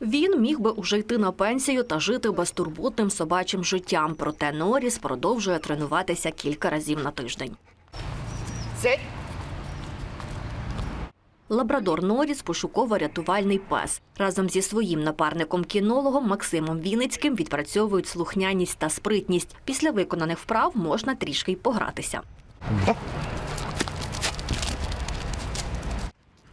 Він міг би уже йти на пенсію та жити безтурботним собачим життям. Проте Норріс продовжує тренуватися кілька разів на тиждень. Сядь. Лабрадор Норріс – пошуково-рятувальний пес. Разом зі своїм напарником-кінологом Максимом Вінницьким відпрацьовують слухняність та спритність. Після виконаних вправ можна трішки й погратися.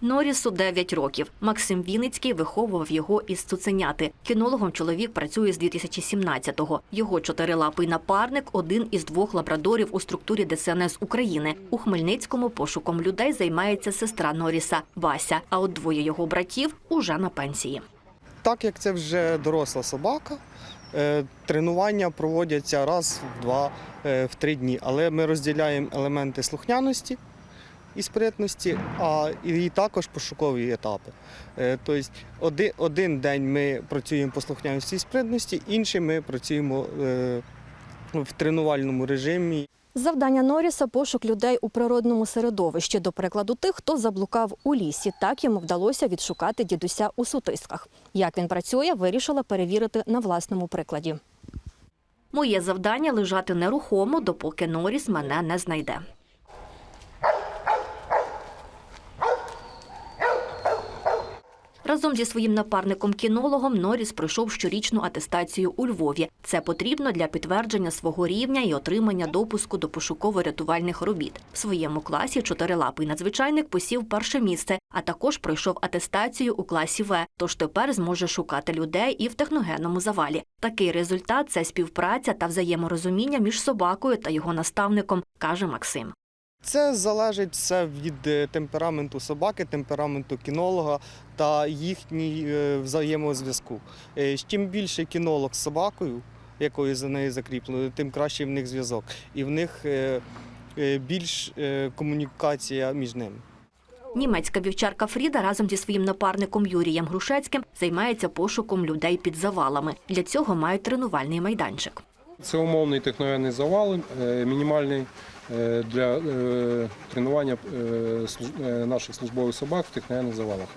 Норрісу 9 років. Максим Вінницький виховував його із цуценяти. Кінологом чоловік працює з 2017-го. Його чотирилапий напарник – один із двох лабрадорів у структурі ДСНС України. У Хмельницькому пошуком людей займається сестра Норріса Вася, а от двоє його братів уже на пенсії. Так як це вже доросла собака, е, тренування проводяться раз в два, е, в три дні. Але ми розділяємо елементи слухняності і спритності, а і також пошукові етапи. Е, Тобто один, один день ми працюємо по слухняності і спритності, інший ми працюємо е, в тренувальному режимі. Завдання Норріса – пошук людей у природному середовищі, до прикладу тих, хто заблукав у лісі. Так йому вдалося відшукати дідуся у сутисках. Як він працює, вирішила перевірити на власному прикладі. Моє завдання – лежати нерухомо, допоки Норріс мене не знайде. Разом зі своїм напарником-кінологом Норріс пройшов щорічну атестацію у Львові. Це потрібно для підтвердження свого рівня і отримання допуску до пошуково-рятувальних робіт. В своєму класі чотирилапий надзвичайник посів перше місце, а також пройшов атестацію у класі В. Тож тепер зможе шукати людей і в техногенному завалі. Такий результат це співпраця та взаєморозуміння між собакою та його наставником, каже Максим. Це залежить все від е, темпераменту собаки, темпераменту кінолога та їхній е, взаємозв'язку. Е, Чим більше кінолог з собакою, якою за нею закріплено, тим кращий в них зв'язок. І в них більш комунікація між ними. Німецька вівчарка Фріда разом зі своїм напарником Юрієм Грушецьким займається пошуком людей під завалами. Для цього мають тренувальний майданчик. Це умовний техногенний завал, мінімальний для е, тренування е, е, наших службових собак в техногенних завалах.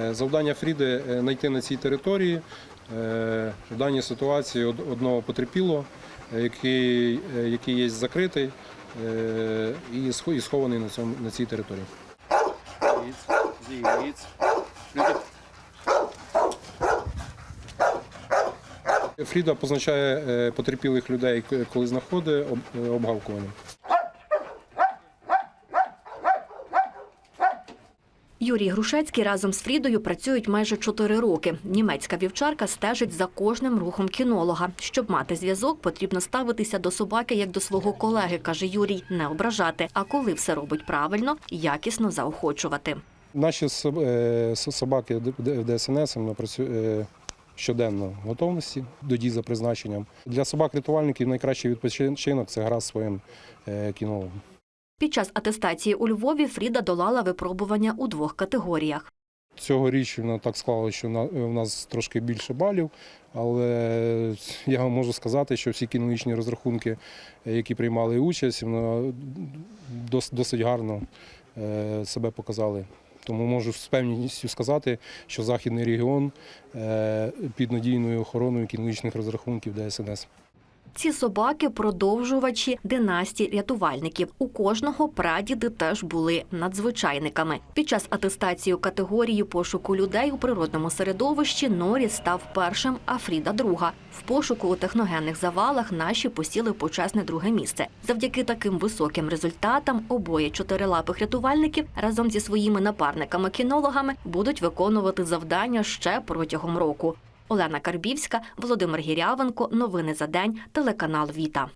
Е, Завдання Фріди е, знайти на цій території е, в даній ситуації одного потерпілого, е, який, е, є закритий е, і схований на, цьому, на цій території. Фріда позначає е, потерпілих людей, коли знаходить об- е, обгавкуванням. Юрій Грушецький разом з Фрідою працюють майже чотири роки. Німецька вівчарка стежить за кожним рухом кінолога. Щоб мати зв'язок, потрібно ставитися до собаки як до свого колеги, каже Юрій, не ображати. А коли все робить правильно, якісно заохочувати. Наші е, собаки Д- ДСНС працюють щоденно в готовності до дій за призначенням. Для собак-рятувальників найкращий відпочинок це гра своїм е, кінологом. Під час атестації у Львові Фріда долала випробування у двох категоріях. Цьогоріч воно так склалося, що у нас трошки більше балів, але я вам можу сказати, що всі кінологічні розрахунки, які приймали участь, досить гарно е, себе показали. Тому можу з певністю сказати, що західний регіон е, під надійною охороною кінологічних розрахунків ДСНС. Ці собаки продовжувачі династій рятувальників. У кожного прадіди теж були надзвичайниками. Під час атестації категорії пошуку людей у природному середовищі Норріс став першим, а Фріда друга. В пошуку у техногенних завалах наші посіли почесне друге місце. Завдяки таким високим результатам обоє чотирилапих рятувальників разом зі своїми напарниками-кінологами будуть виконувати завдання ще протягом року. Олена Карбівська, Володимир Гірявенко. Новини за день. Телеканал Віта.